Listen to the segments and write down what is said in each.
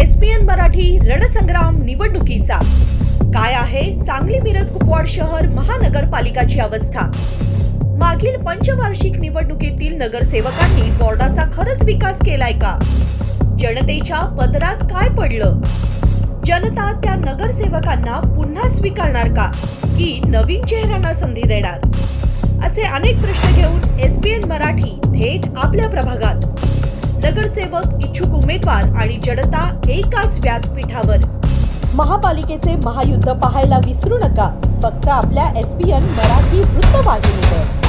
ESPN Marathi रणसंग्राम निवडणुकीचा. काय आहे सांगली मिरज कुपवाड शहर महानगरपालिकाची अवस्था? मागील पंचवार्षिक निवडणुकीतील नगरसेवकांनी वॉर्डाचा खरंच विकास केलाय का? जनतेच्या पदरात काय पडलं? जनता त्या नगरसेवकांना पुन्हा स्वीकारणार का? की नवीन चेहऱ्यांना संधी देणार? असे अनेक प्रश्न घेऊन एसपीएन मराठी थेट आपल्या प्रभागात. नगरसेवक इच्छुक उमेदवार आणि जनता एकाच व्यासपीठावर. महापालिकेचे महायुद्ध पाहायला विसरू नका. फक्त आपल्या एसपीएन मराठी वृत्तवाहिनीवर.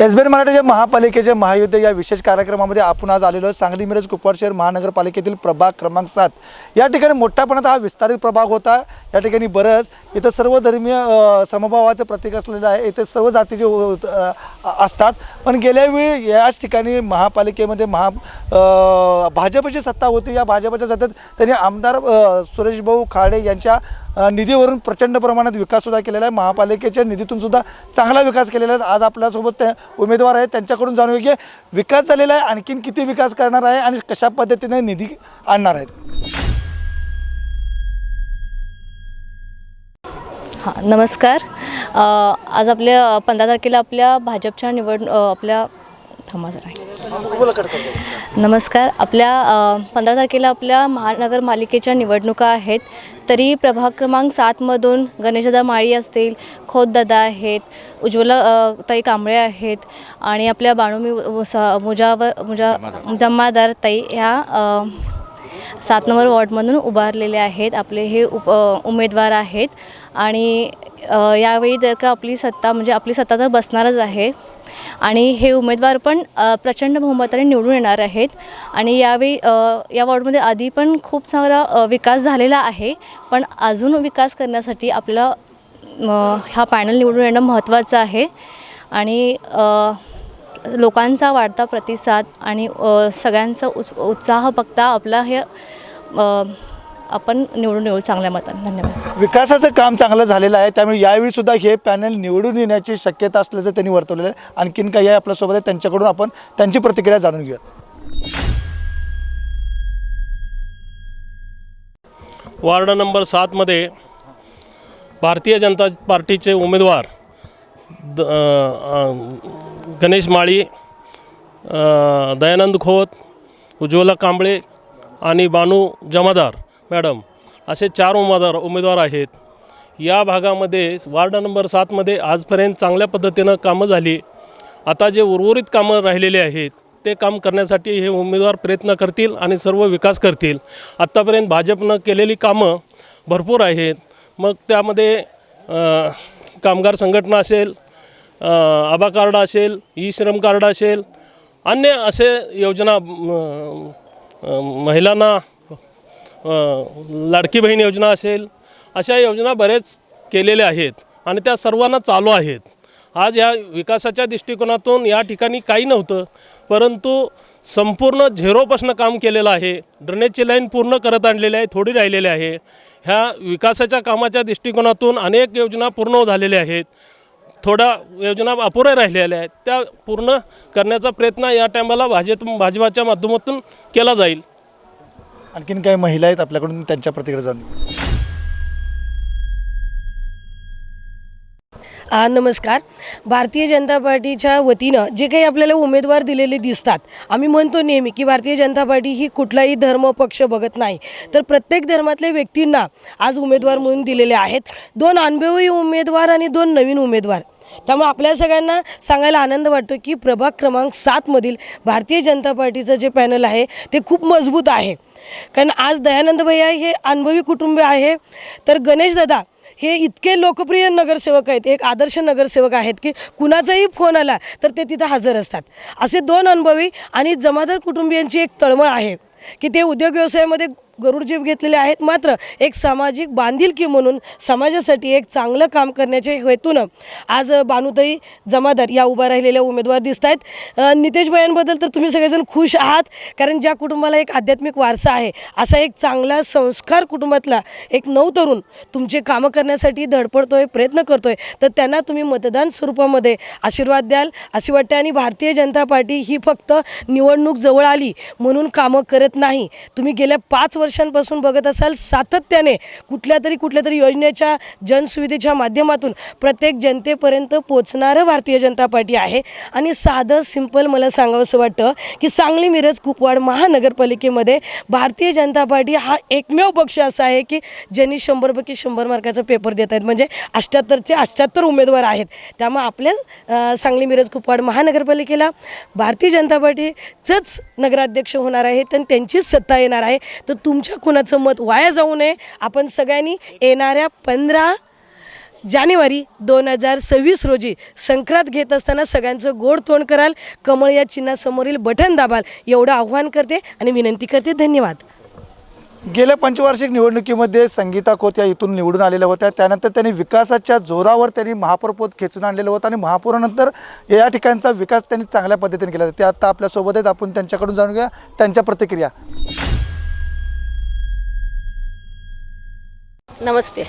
एस बी एन मराठीच्या महापालिकेचे महायुद्ध या विशेष कार्यक्रमामध्ये आपण आज आलेलो सांगली मिरज कुपवाड शहर महानगरपालिकेतील प्रभाग क्रमांक सात. या ठिकाणी मोठ्या हा विस्तारित प्रभाग होता. या ठिकाणी बरंच इथं सर्व धर्मीय समभावाचं प्रतीक असलेलं आहे. इथे सर्व जातीचे असतात. पण गेल्या वेळी याच ठिकाणी महापालिकेमध्ये महा भाजपची सत्ता होती. या भाजपच्या सत्तेत त्यांनी आमदार सुरेशभाऊ खाडे यांच्या निधीवरून प्रचंड प्रमाणात विकाससुद्धा केलेला आहे. महापालिकेच्या निधीतून सुद्धा चांगला विकास केलेला आहे. आज आपल्यासोबत त्या उमेदवार आहेत. त्यांच्याकडून जाणून की विकास झालेला आहे. आणखीन किती विकास करणार आहे आणि कशा पद्धतीने निधी आणणार आहेत? हां नमस्कार. आज आपल्या पंधरा तारखेला आपल्या भाजपच्या निवड आपल्या थांबा जरा. नमस्कार. आपल्या पंधरा तारखेला आपल्या महानगरपालिकेच्या निवडणुका आहेत. तरी प्रभाग क्रमांक सातमधून गणेशदादा माळी असतील खोतदादा आहेत उज्ज्वला ताई कांबळे आहेत आणि आपल्या बाणूमी स- मुजावर मुजा जमादार ताई ह्या सात नंबर वॉर्डमधून उभारलेले आहेत. आपले हे उप उमेदवार आहेत. आणि यावेळी जर का आपली सत्ता म्हणजे आपली सत्ता तर बसणारच आहे. आणि हे उमेदवार पण प्रचंड बहुमताने निवडून येणार आहेत. आणि यावेळी या वॉर्डमध्ये आधी पण खूप चांगला विकास झालेला आहे. पण अजून विकास करण्यासाठी आपल्याला हा पॅनल निवडून येणं महत्त्वाचं आहे. आणि लोकांचा वाढता प्रतिसाद आणि सगळ्यांचा उस उत्साह बघता आपला हे आपण निवडून येऊ चांगल्या मताने. धन्यवाद. विकासाचं काम चांगलं झालेलं आहे त्यामुळे यावेळी सुद्धा हे पॅनल निवडून येण्याची शक्यता असल्याचं त्यांनी वर्तवलेलं आहे. आणखीन काही आहे आपल्यासोबत आहे त्यांच्याकडून आपण त्यांची प्रतिक्रिया जाणून घेऊया वार्ड नंबर सातमध्ये भारतीय जनता पार्टीचे उमेदवार द गणेश माळी दयानंद खोत उज्ज्वला कांबळे आणि बानू जमादार. मॅडम असे चार उमेदवार उमेदवार आहेत. या भागामध्ये वार्ड नंबर सातमध्ये आजपर्यंत चांगल्या पद्धतीनं कामं झाली. आता जे उर्वरित कामं राहिलेले आहेत ते काम करण्यासाठी हे उमेदवार प्रयत्न करतील आणि सर्व विकास करतील. आत्तापर्यंत भाजपनं केलेली कामं भरपूर आहेत. मग त्यामध्ये कामगार संघटना असेल आभा कार्ड असेल ई श्रम कार्ड असेल अन्य असे योजना महिलांना लाडकी बहीण योजना असेल अशा योजना बरेच केलेल्या आहेत आणि त्या सर्वांना चालू आहेत. आज या विकासाच्या दृष्टिकोनातून या ठिकाणी काही नव्हतं परंतु संपूर्ण झेरोपासून काम केलेलं आहे ड्रेनेजची लाईन पूर्ण करत आणलेली आहे थोडी राहिलेली आहे. ह्या विकासाच्या कामाच्या दृष्टिकोनातून अनेक योजना पूर्ण झालेल्या आहेत थोड्या योजना अपुऱ्या राहिलेल्या आहेत. त्या पूर्ण करण्याचा प्रयत्न या टायमाला भाजप भाजपाच्या माध्यमातून केला जाईल. आणखीन काही महिला आहेत आपल्याकडून त्यांच्या प्रतिक्रिया जाणून आ, नमस्कार. भारतीय जनता पार्टीच्या वतीनं जे काही आपल्याला उमेदवार दिलेले दिसतात आम्ही म्हणतो नेहमी की भारतीय जनता पार्टी ही कुठलाही धर्म पक्ष बघत नाही. तर प्रत्येक धर्मातल्या व्यक्तींना आज उमेदवार म्हणून दिलेले आहेत. दोन अनुभवी उमेदवार आणि दोन नवीन उमेदवार. त्यामुळे आपल्या सगळ्यांना सांगायला आनंद वाटतो की प्रभाग क्रमांक सातमधील भारतीय जनता पार्टीचं जे पॅनल आहे ते खूप मजबूत आहे. कारण आज दयानंद भैया हे अनुभवी कुटुंब आहे. तर गणेश दादा हे इतके लोकप्रिय नगरसेवक आहेत एक आदर्श नगरसेवक आहेत की कुणाचाही फोन आला तर ते तिथं हजर असतात. असे दोन अनुभवी आणि जमादार कुटुंबियांची एक तळमळ आहे की ते उद्योग व्यवसायामध्ये गरुडजीव घेतलेले आहेत. मात्र एक सामाजिक बांधिलकी म्हणून समाजासाठी एक चांगलं काम करण्याच्या हेतूनं आज बानुताई जमादार या उभा राहिलेल्या उमेदवार दिसत आहेत नितेश भयांबद्दल तर तुम्ही सगळेजण खुश आहात कारण ज्या कुटुंबाला एक आध्यात्मिक वारसा आहे असा एक चांगला संस्कार कुटुंबातला एक नऊ तरुण तुमचे कामं करण्यासाठी धडपडतोय प्रयत्न करतोय तर त्यांना तुम्ही मतदान स्वरूपामध्ये आशीर्वाद द्याल. असे वाटते आणि भारतीय जनता पार्टी ही फक्त निवडणूक जवळ आली म्हणून कामं करत नाही. तुम्ही गेल्या पाच वर्ष वर्षांपासून बघत असाल सातत्याने कुठल्या तरी कुठल्या तरी योजनेच्या जनसुविधेच्या माध्यमातून प्रत्येक जनतेपर्यंत पोचणारं भारतीय जनता पार्टी आहे. आणि साधं सिंपल मला सांगावंसं वाटतं की सांगली मिरज कुपवाड महानगरपालिकेमध्ये भारतीय जनता पार्टी हा एकमेव पक्ष असा आहे की ज्यांनी शंभरपैकी शंभर मार्काचा पेपर देत आहेत. म्हणजे अष्ट्याहत्तरचे अष्ट्याहत्तर उमेदवार आहेत. त्यामुळे आपल्या सांगली मिरज कुपवाड महानगरपालिकेला भारतीय जनता पार्टीचंच नगराध्यक्ष होणार आहे आणि त्यांचीच सत्ता येणार आहे. तर तुमच्या कुणाचं मत वाया जाऊ नये. आपण सगळ्यांनी येणाऱ्या पंधरा जानेवारी दोन हजार सव्वीस रोजी संक्रांत घेत असताना सगळ्यांचं गोड तोंड कराल कमळ या चिन्हासमोरील बटन दाबाल एवढं आव्हान करते आणि विनंती करते धन्यवाद. गेल्या पंचवार्षिक निवडणुकीमध्ये संगीता खोत या इथून निवडून आलेल्या होत्या. त्यानंतर त्यांनी विकासाच्या जोरावर त्यांनी महापौरपद खेचून आणलेलं होतं आणि महापौरानंतर या ठिकाणचा विकास त्यांनी चांगल्या पद्धतीने केला. ते आता आपल्यासोबत आहेत. आपण त्यांच्याकडून जाणून घ्या त्यांच्या प्रतिक्रिया. नमस्ते.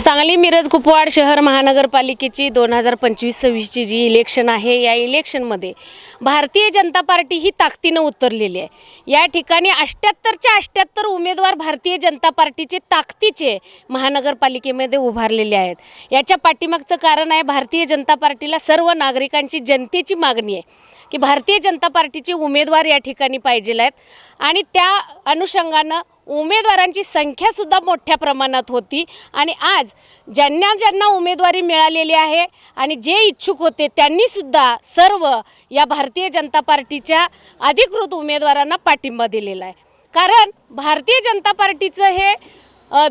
सांगली मिरज कुपवाड शहर महानगरपालिकेची दोन हजार पंचवीस सव्वीसची जी इलेक्शन आहे या इलेक्शनमध्ये भारतीय जनता पार्टी ही ताकदीनं उतरलेली आहे. या ठिकाणी अष्ट्याहत्तरच्या अष्ट्याहत्तर उमेदवार भारतीय जनता पार्टीचे ताकदीचे महानगरपालिकेमध्ये उभारलेले आहेत. याच्या पाठीमागचं कारण आहे भारतीय जनता पार्टीला सर्व नागरिकांची जनतेची मागणी आहे. की भारतीय जनता पार्टीचे उमेदवार या ठिकाणी पाहिजे आहेत. आणि त्या अनुषंगानं उमेदवारांची संख्यासुद्धा मोठ्या प्रमाणात होती. आणि आज ज्यांना ज्यांना उमेदवारी मिळालेली आहे आणि जे इच्छुक होते त्यांनीसुद्धा सर्व या भारतीय जनता पार्टीच्या अधिकृत उमेदवारांना पाठिंबा दिलेला आहे. कारण भारतीय जनता पार्टीचं हे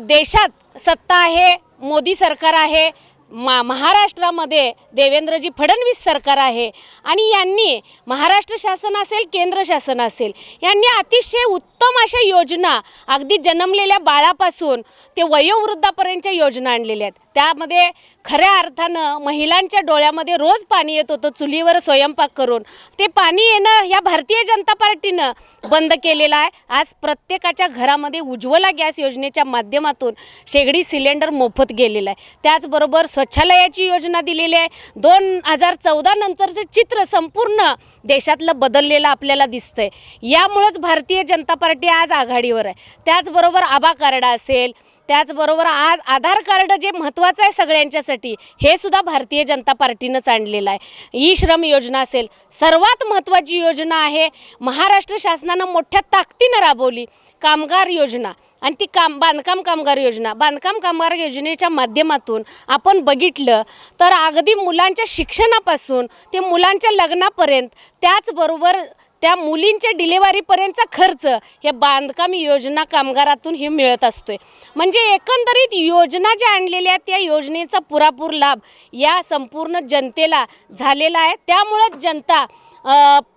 देशात सत्ता आहे मोदी सरकार आहे मा महाराष्ट्रामध्ये देवेंद्रजी फडणवीस सरकार आहे आणि यांनी महाराष्ट्र शासन असेल केंद्र शासन असेल यांनी अतिशय उत्तम अशा योजना अगदी जन्मलेल्या बाळापासून ते वयोवृद्धापर्यंतच्या योजना आणलेल्या आहेत. त्यामध्ये खऱ्या अर्थानं महिलांच्या डोळ्यामध्ये रोज पाणी येत होतं चुलीवर स्वयंपाक करून. ते पाणी येणं ह्या भारतीय जनता पार्टीनं बंद केलेलं आहे. आज प्रत्येकाच्या घरामध्ये उज्ज्वला गॅस योजनेच्या माध्यमातून शेगडी सिलेंडर मोफत गेलेलं आहे. त्याचबरोबर स्वच्छालयाची योजना दिलेली आहे. दोन हजार चौदा नंतरचं चित्र संपूर्ण देशातलं बदललेलं आपल्याला दिसतंय. यामुळंच भारतीय जनता पार्टी आज आघाडीवर आहे. त्याचबरोबर आबा कार्ड असेल त्याचबरोबर आज आधार कार्ड जे महत्त्वाचं आहे सगळ्यांच्यासाठी हे सुद्धा भारतीय जनता पार्टीनंच आणलेलं आहे. ई श्रम योजना असेल सर्वात महत्त्वाची योजना आहे महाराष्ट्र शासनानं मोठ्या ताकदीनं राबवली कामगार योजना. आणि ती काम बांधकाम कामगार योजना बांधकाम कामगार योजनेच्या माध्यमातून आपण बघितलं तर अगदी मुलांच्या शिक्षणापासून ते मुलांच्या लग्नापर्यंत त्याचबरोबर त्या मुलींच्या डिलेवरीपर्यंतचा खर्च हे बांधकाम योजना कामगारातून हे मिळत असतोय. म्हणजे एकंदरीत योजना ज्या आणलेल्या आहेत त्या योजनेचा पुरापूर लाभ या संपूर्ण जनतेला झालेला आहे. त्यामुळंच जनता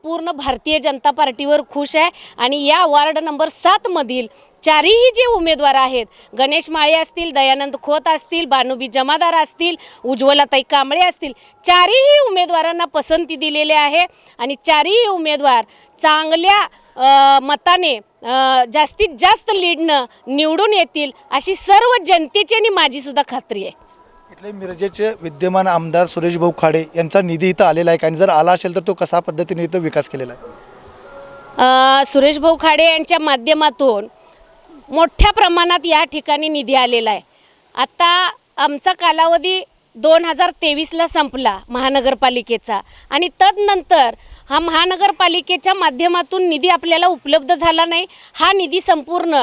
पूर्ण भारतीय जनता पार्टीवर खुश आहे आणि या वार्ड नंबर सातमधील चारही जे उमेदवार आहेत गणेश माळे असतील दयानंद खोत असतील बानुबी जमादार असतील उज्ज्वलाताई कांबळे असतील चारही उमेदवारांना पसंती दिलेली आहे आणि चारही उमेदवार चांगल्या मताने जास्तीत जास्त लीडनं निवडून येतील अशी सर्व जनतेची आणि माझीसुद्धा खात्री आहे. इथले मिरजेचे विद्यमान आमदार सुरेश भाऊ खाडे यांचा निधी इथं आलेला आहे आणि जर आला असेल तर तो कसा पद्धतीने इथं विकास केलेला आहे? सुरेश भाऊ खाडे यांच्या माध्यमातून मोठ्या प्रमाणात या ठिकाणी निधी आलेला आहे. आता आमचा कालावधी दोन हजार तेवीसला संपला महानगरपालिकेचा आणि तदनंतर हा महानगरपालिकेच्या माध्यमातून निधी आपल्याला उपलब्ध झाला नाही. हा निधी संपूर्ण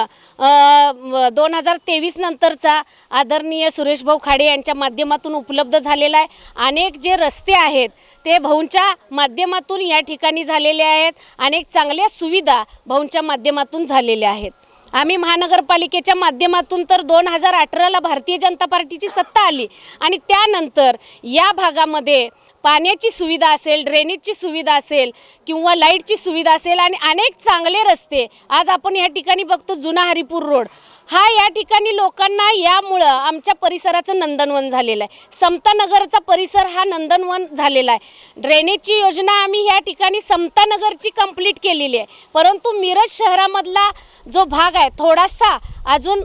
दोन हजार तेवीस नंतरचा आदरणीय सुरेशभाऊ खाडे यांच्या माध्यमातून उपलब्ध झालेला आहे. अनेक जे रस्ते आहेत ते भाऊंच्या माध्यमातून या ठिकाणी झालेले आहेत. अनेक चांगल्या सुविधा भाऊंच्या माध्यमातून झालेल्या आहेत. आम्ही महानगरपालिकेच्या माध्यमातून तर दोन हजार अठराला भारतीय जनता पार्टीची सत्ता आली. आणि त्यानंतर या भागामध्ये पाण्याची सुविधा असेल ड्रेनेजची सुविधा असेल किंवा लाईटची सुविधा असेल आणि अनेक चांगले रस्ते. आज आपण या ठिकाणी बघतो जुना हरिपूर रोड. हा या ठिकाणी लोकांना यामुळं आमच्या परिसराचं नंदनवन झालेलं आहे. समतानगरचा परिसर हा नंदनवन झालेला आहे. ड्रेनेजची योजना आम्ही या ठिकाणी समतानगरची कंप्लीट केलेली आहे. परंतु मिरज शहरामधला जो भाग आहे थोडासा अजून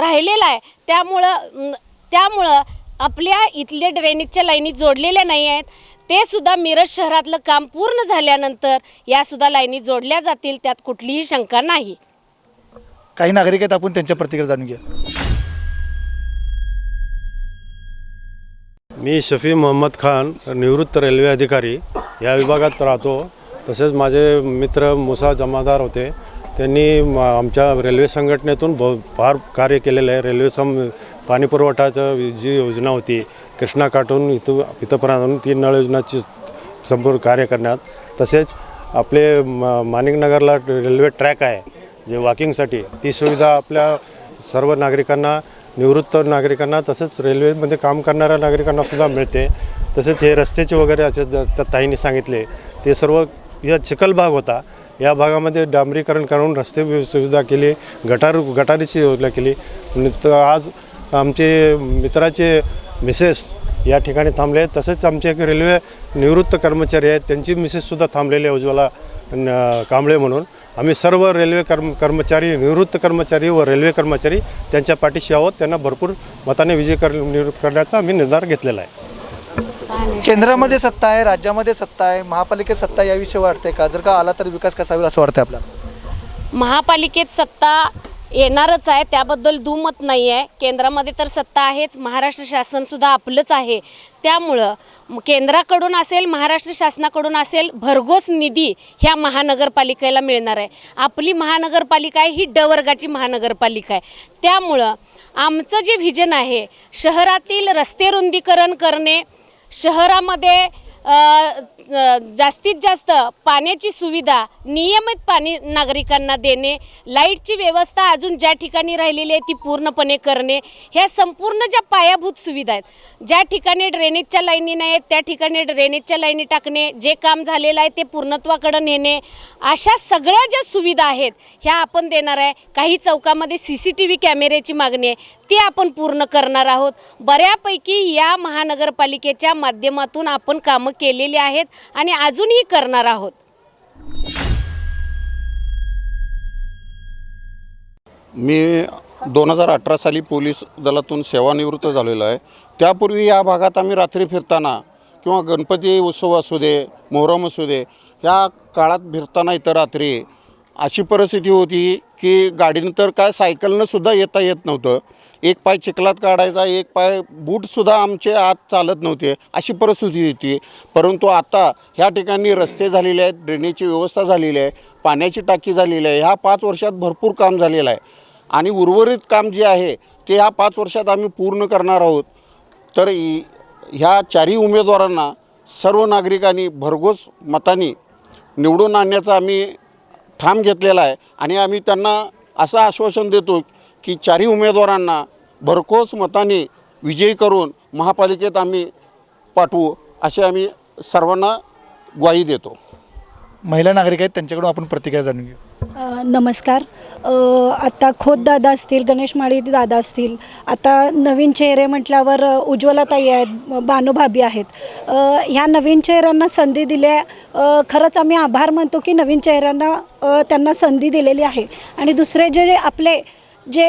राहिलेला आहे. त्यामुळं त्यामुळं आपल्या इथले ड्रेनेजच्या लाईनी जोडलेल्या नाही आहेत. ते सुद्धा मिरज शहरातलं काम पूर्ण झाल्यानंतर यासुद्धा लाईनी जोडल्या जातील त्यात कुठलीही शंका नाही. काही नागरिक आहेत आपण त्यांच्या प्रतिक्रिया जाणून घ्या मी शफी मोहम्मद खान निवृत्त रेल्वे अधिकारी. या विभागात राहतो. तसेच माझे मित्र मुसा जमादार होते. त्यांनी म- आमच्या रेल्वे संघटनेतून भ फार कार्य केलेलं आहे. रेल्वे सम पाणी पुरवठाचं जी योजना होती कृष्णा काटून इथं इथंपर्यंत ती नळ योजनाची संपूर्ण कार्य करण्यात. तसेच आपले म माणिकनगरला रेल्वे ट्रॅक आहे. जे वॉकिंगसाठी ती सुविधा आपल्या सर्व नागरिकांना निवृत्त नागरिकांना तसंच रेल्वेमध्ये काम करणाऱ्या नागरिकांना सुद्धा मिळते. तसेच हे रस्त्याचे वगैरे असे त्या ताईंनी सांगितले ते सर्व या चिखल भाग होता. या भागामध्ये डांबरीकरण करून रस्ते सुविधा केली गटार गटारीची योजना केली. तर आज आमचे मित्राचे मिसेस या ठिकाणी थांबले आहेत. तसेच आमचे एक रेल्वे निवृत्त कर्मचारी आहेत त्यांची मिसेससुद्धा थांबलेली आहे उज्ज्वला न- कांबळे म्हणून. आम्ही सर्व रेल्वे कर्म कर्मचारी निवृत्त कर्मचारी व रेल्वे कर्मचारी त्यांच्या पाठीशी आहोत. त्यांना भरपूर मताने विजय कर करण्याचा आम्ही निर्धार घेतलेला आहे. केंद्रामध्ये सत्ता आहे राज्यामध्ये सत्ता आहे महापालिकेत सत्ता आहे याविषयी वाटते का? जर का आला तर विकास कसा होईल असं वाटतं आपल्याला? महापालिकेत सत्ता येणारच आहे. त्याबद्दल दुमत नाही आहे. केंद्रामध्ये तर सत्ता आहेच. महाराष्ट्र शासनसुद्धा आपलंच आहे. त्यामुळं केंद्राकडून असेल महाराष्ट्र शासनाकडून असेल भरघोस निधी ह्या महानगरपालिकेला मिळणार आहे. आपली महानगरपालिका आहे ही ड वर्गाची महानगरपालिका आहे. त्यामुळं आमचं जे व्हिजन आहे शहरातील रस्ते रुंदीकरण करणे शहरामध्ये जास्तीत जास्त पाण्याची सुविधा नियमित पाणी नागरिकांना देणे लाईटची व्यवस्था अजून ज्या ठिकाणी राहिलेली आहे ती पूर्णपणे करणे ह्या संपूर्ण ज्या पायाभूत सुविधा आहेत ज्या ठिकाणी ड्रेनेजच्या लाईनी नाही आहेत त्या ठिकाणी ड्रेनेजच्या लाईनी टाकणे जे काम झालेलं आहे ते पूर्णत्वाकडं नेणे अशा सगळ्या ज्या सुविधा आहेत ह्या आपण देणार आहे. काही चौकामध्ये सी सी टी व्ही कॅमेऱ्याची मागणी आहे ती आपण पूर्ण करणार आहोत. बऱ्यापैकी या महानगरपालिकेच्या माध्यमातून आपण कामं केलेली आहेत. आणि अजूनही करणार आहोत. मी दोन हजार अठरा साली पोलीस दलातून सेवानिवृत्त झालेलो आहे. त्यापूर्वी या भागात आम्ही रात्री फिरताना किंवा गणपती उत्सव असू दे मोहरम असू दे ह्या काळात फिरताना इथं रात्री अशी परिस्थिती होती की गाडीनं तर काय सायकलनंसुद्धा येता येत नव्हतं. एक पाय चिखलात काढायचा एक पाय बूटसुद्धा आमचे आत चालत नव्हते अशी परिस्थिती होती. परंतु आता ह्या ठिकाणी रस्ते झालेले आहेत ड्रेनेजची व्यवस्था झालेली आहे पाण्याची टाकी झालेली आहे ह्या पाच वर्षात भरपूर काम झालेलं आहे. आणि उर्वरित काम जे आहे ते ह्या पाच वर्षात आम्ही पूर्ण करणार आहोत. तर इ- ह्या चारही उमेदवारांना सर्व नागरिकांनी भरघोस मतांनी निवडून आणण्याचा आम्ही ठाम घेतलेला आहे. आणि आम्ही त्यांना असं आश्वासन देतो की चारही उमेदवारांना भरघोस मताने विजयी करून महापालिकेत आम्ही पाठवू असे आम्ही सर्वांना ग्वाही देतो. महिला नागरिक आहेत त्यांच्याकडून आपण प्रतिक्रिया जाणून घेऊ. नमस्कार. आता खोत दादा असतील गणेश माळी दादा असतील आता नवीन चेहरे म्हटल्यावर उज्ज्वलाताई आहेत बानुभाभी आहेत. ह्या नवीन चेहऱ्यांना संधी दिल्या खरंच आम्ही आभार मानतो की नवीन चेहऱ्यांना त्यांना संधी दिलेली आहे. आणि दुसरे जे आपले जे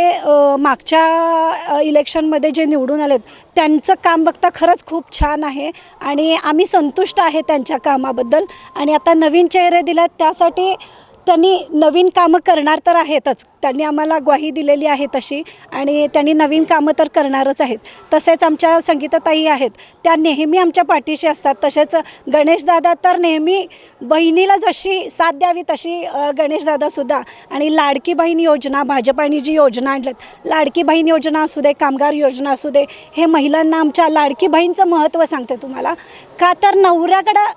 मागच्या इलेक्शनमध्ये जे निवडून आलेत त्यांचं काम बघता खरंच खूप छान आहे. आणि आम्ही संतुष्ट आहे त्यांच्या कामाबद्दल. आणि आता नवीन चेहरे दिल्यात त्यासाठी त्यांनी नवीन कामं करणार तर आहेतच. त्यांनी आम्हाला ग्वाही दिलेली आहे तशी आणि त्यांनी नवीन कामं तर करणारच आहेत. तसेच आमच्या संगीताताई आहेत. त्या नेहमी आमच्या पाठीशी असतात. तसेच गणेशदादा तर नेहमी बहिणीला जशी साथ द्यावी तशी गणेशदादासुद्धा आणि लाडकी बहीण योजना भाजपाने जी योजना आणल्यात लाडकी बहीण योजना असू दे कामगार योजना असू दे हे महिलांना आमच्या लाडकी बहीणचं महत्त्व सांगते तुम्हाला. का तर नवऱ्याकडं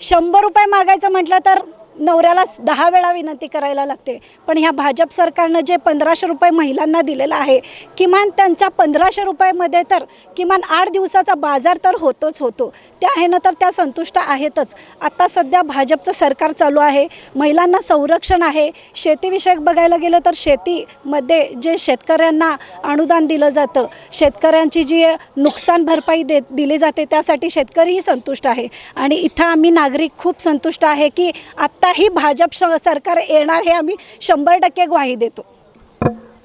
शंभर रुपये मागायचं म्हटलं तर नवऱ्याला दहा वेळा विनंती करायला लागते. पण ह्या भाजप सरकारनं जे पंधराशे रुपये महिलांना दिलेलं आहे किमान त्यांचा पंधराशे रुपयामध्ये तर किमान आठ दिवसाचा बाजार तर होतोच होतो. त्या ह्यानं तर त्या संतुष्ट आहेतच. आत्ता सध्या भाजपचं सरकार चालू आहे महिलांना संरक्षण आहे. शेतीविषयक बघायला गेलं तर शेतीमध्ये जे शेतकऱ्यांना अनुदान दिलं जातं शेतकऱ्यांची जी नुकसान भरपाई दे दिली जाते त्यासाठी शेतकरीही संतुष्ट आहे. आणि इथं आम्ही नागरिक खूप संतुष्ट आहे की आत्ता आत्ताही भाजप सरकार येणार हे आम्ही शंभर टक्के ग्वाही देतो.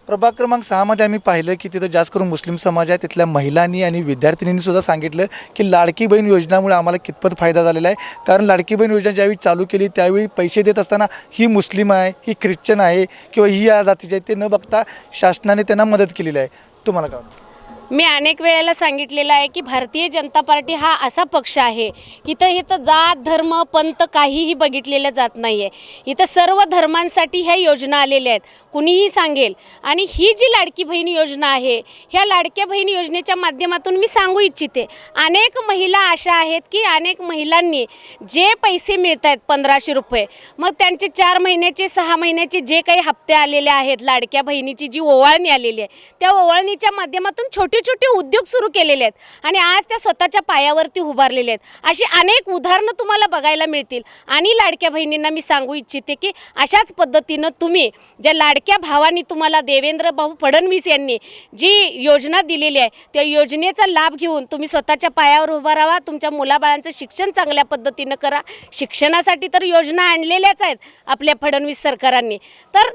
प्रभाग क्रमांक सहामध्ये आम्ही पाहिलं की तिथं जास्त करून मुस्लिम समाज आहे तिथल्या महिलांनी आणि विद्यार्थिनींनी सुद्धा सांगितलं की लाडकी बहीण योजनामुळे आम्हाला कितपत फायदा झालेला आहे. कारण लाडकी बहीण योजना ज्यावेळी चालू केली त्यावेळी पैसे देत असताना ही मुस्लिम आहे ही ख्रिश्चन आहे किंवा ही या जातीची आहे ते न बघता शासनाने त्यांना मदत केलेली आहे. तुम्हाला काय वाटतं? मी अनेक वेळेला सांगितलेलं आहे की भारतीय जनता पार्टी हा असा पक्ष आहे की इथं इथं जात धर्म पंत काहीही बघितलेलं जात नाही आहे इथं सर्व धर्मांसाठी ह्या योजना आलेल्या आहेत. कुणीही सांगेल. आणि ही जी लाडकी बहीण योजना आहे ह्या लाडक्या बहीण योजनेच्या माध्यमातून मी सांगू इच्छिते. अनेक महिला अशा आहेत की अनेक महिलांनी जे पैसे मिळत आहेत पंधराशे रुपये मग त्यांचे चार महिन्याचे सहा महिन्याचे जे काही हप्ते आलेले आहेत लाडक्या बहिणीची जी ओवाळणी आलेली आहे त्या ओवाळणीच्या माध्यमातून छोटी छोटे छोटे उद्योग सुरू केलेले आहेत आणि आज त्या स्वतःच्या पायावरती उभारलेले आहेत. अशी अनेक उदाहरणं तुम्हाला बघायला मिळतील. आणि लाडक्या बहिणींना मी सांगू इच्छिते की अशाच पद्धतीनं तुम्ही ज्या लाडक्या भावानी तुम्हाला देवेंद्र भाऊ फडणवीस यांनी जी योजना दिलेली आहे त्या योजनेचा लाभ घेऊन तुम्ही स्वतःच्या पायावर उभा राहा तुमच्या मुलाबाळांचं शिक्षण चांगल्या पद्धतीनं करा. शिक्षणासाठी तर योजना आणलेल्याच आहेत आपल्या फडणवीस सरकारांनी. तर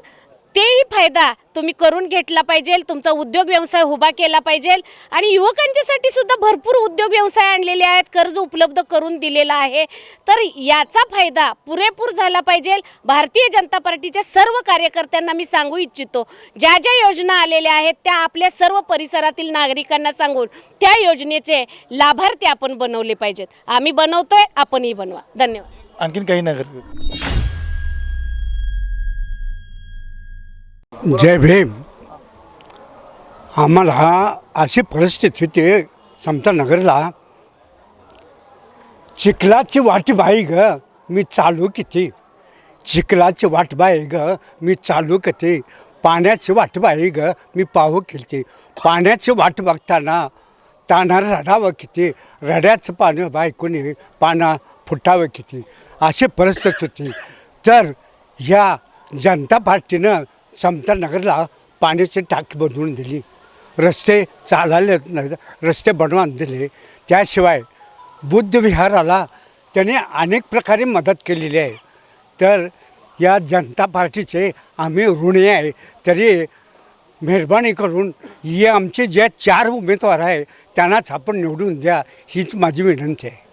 तेही फायदा तुम्ही करून घेतला पाहिजे तुमचा उद्योग व्यवसाय उभा केला पाहिजे आणि युवकांच्यासाठी सुद्धा भरपूर उद्योग व्यवसाय आणलेले आहेत कर्ज उपलब्ध करून दिलेला आहे. तर याचा फायदा पुरेपूर झाला पाहिजे. भारतीय जनता पार्टीच्या सर्व कार्यकर्त्यांना मी सांगू इच्छितो ज्या ज्या योजना आलेल्या आहेत त्या आपल्या सर्व परिसरातील नागरिकांना सांगून त्या योजनेचे लाभार्थी आपण बनवले पाहिजेत. आम्ही बनवतोय आपणही बनवा. धन्यवाद. आणखीन काही नगर जय भीम. आम्हाला अशी परिस्थिती होती समता नगरला. चिखलाची वाट बाई ग मी चालू किती? चिखलाची वाट बाई ग मी चालू किती? पाण्याची वाट बाई ग मी पाहू किती? पाण्याची वाट बघताना ताना रडावं किती? रड्याचं पाणी बायकोनी पाना फुटावं किती? अशी परिस्थिती होती. तर ह्या जनता पार्टीनं समता नगरला पाण्याची टाकी बनवून दिली. रस्ते चालायला न- रस्ते बनवून दिले. त्याशिवाय बुद्ध विहाराला त्याने अनेक प्रकारे मदत केलेली आहे. तर या जनता पार्टीचे आम्ही ऋणी आहे तरी मेहरबानी करून हे आमचे जे चार उमेदवार आहे त्यांनाच आपण निवडून द्या हीच माझी विनंती आहे.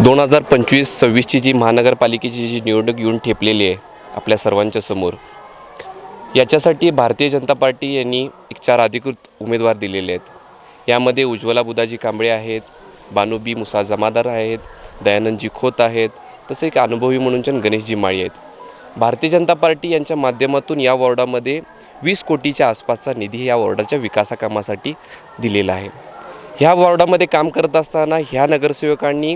दोन हजार पंचवीस सव्वीसची जी महानगरपालिकेची जी निवडणूक येऊन ठेपलेली आहे आपल्या सर्वांच्या समोर याच्यासाठी भारतीय जनता पार्टी यांनी एक चार अधिकृत उमेदवार दिलेले आहेत. यामध्ये उज्ज्वला बुदाजी कांबळे आहेत बानुबी मुसा जमादार आहेत दयानंदजी खोत आहेत तसे एक अनुभवी म्हणून गणेशजी माळी आहेत. भारतीय जनता पार्टी यांच्या माध्यमातून या वॉर्डामध्ये वीस कोटीच्या आसपासचा निधी या वॉर्डाच्या विकासाकामासाठी दिलेला आहे. ह्या वॉर्डामध्ये काम करत असताना ह्या नगरसेवकांनी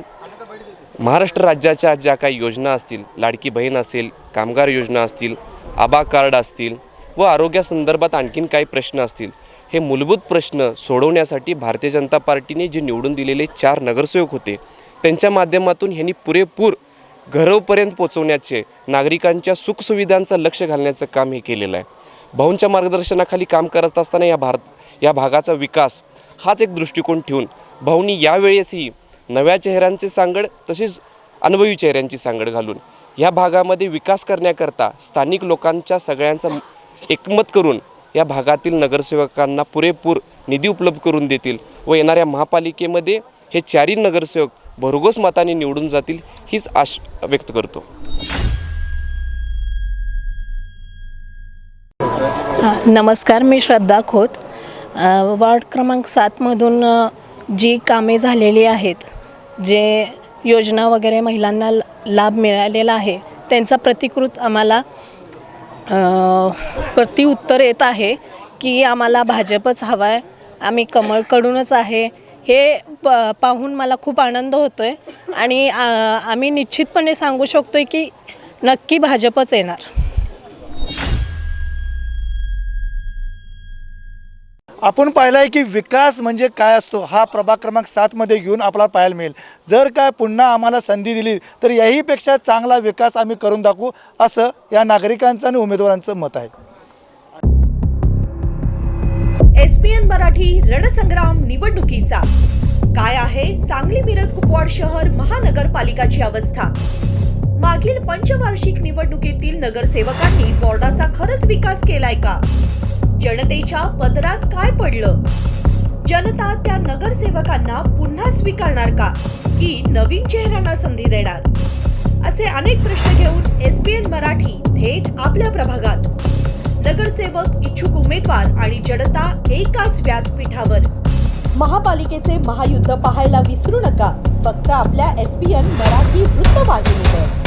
महाराष्ट्र राज्याच्या ज्या काही योजना असतील लाडकी बहीण असेल कामगार योजना असतील आबा कार्ड असतील व आरोग्यासंदर्भात आणखीन काही प्रश्न असतील हे मूलभूत प्रश्न सोडवण्यासाठी भारतीय जनता पार्टीने जे निवडून दिलेले चार नगरसेवक होते त्यांच्या माध्यमातून ह्यांनी पुरेपूर घरोपर्यंत पोचवण्याचे नागरिकांच्या सुखसुविधांचं लक्ष घालण्याचं काम हे केलेलं आहे. भाऊंच्या मार्गदर्शनाखाली काम करत असताना या भारत या भागाचा विकास हाच एक दृष्टिकोन ठेवून भाऊंनी यावेळेसही नव्या चेहऱ्यांचे सांगड तसेच अनुभवी चेहऱ्यांची सांगड घालून ह्या भागामध्ये विकास करण्याकरता स्थानिक लोकांच्या सगळ्यांचा एकमत करून या भागातील नगरसेवकांना पुरेपूर निधी उपलब्ध करून देतील व येणाऱ्या महापालिकेमध्ये हे चारही नगरसेवक भरघोस मताने निवडून जातील हीच आश व्यक्त करतो. हां नमस्कार मी श्रद्धा खोत. वार्ड क्रमांक सातमधून जी कामे झालेली आहेत जे योजना वगैरे महिलांना लाभ मिळालेला आहे त्यांचा प्रतिकृत आम्हाला प्रतिउत्तर येत आहे की आम्हाला भाजपच हवा आहे आम्ही कमळकडूनच आहे. हे प पाहून मला खूप आनंद होतो आहे आणि आम्ही निश्चितपणे सांगू शकतो आहे की नक्की भाजपच येणार. आपण पाहिलं आहे की विकास म्हणजे काय असतो? हा प्रभाग क्रमांक सातमध्ये घेऊन आपल्याला पाहायला मिळेल. जर काय पुन्हा आम्हाला संधी दिली तर याहीपेक्षा चांगला विकास आम्ही करून दाखवू असं या नागरिकांचं आणि उमेदवारांचं मत आहे. एस पी एन मराठी रणसंग्राम निवडणुकीचा. काय आहे सांगली मिरज कुपवाड शहर महानगरपालिकाची अवस्था? मागील पंचवार्षिक निवडणुकीतील नगरसेवकांनी वॉर्डाचा खरंच विकास केलाय का? जनतेच्या पदरात काय पडलं? जनता त्या नगरसेवकांना पुन्हा स्वीकारणार का? की नवीन चेहऱ्यांना संधी देणार? असे अनेक प्रश्न घेऊन एस पी एन मराठी थेट आपल्या प्रभागात. नगरसेवक इच्छुक उमेदवार आणि जनता एकाच व्यासपीठावर. महापालिकेचे महायुद्ध पाहायला विसरू नका. फक्त आपल्या एस पी एन मराठी वृत्तवाहिनीवर.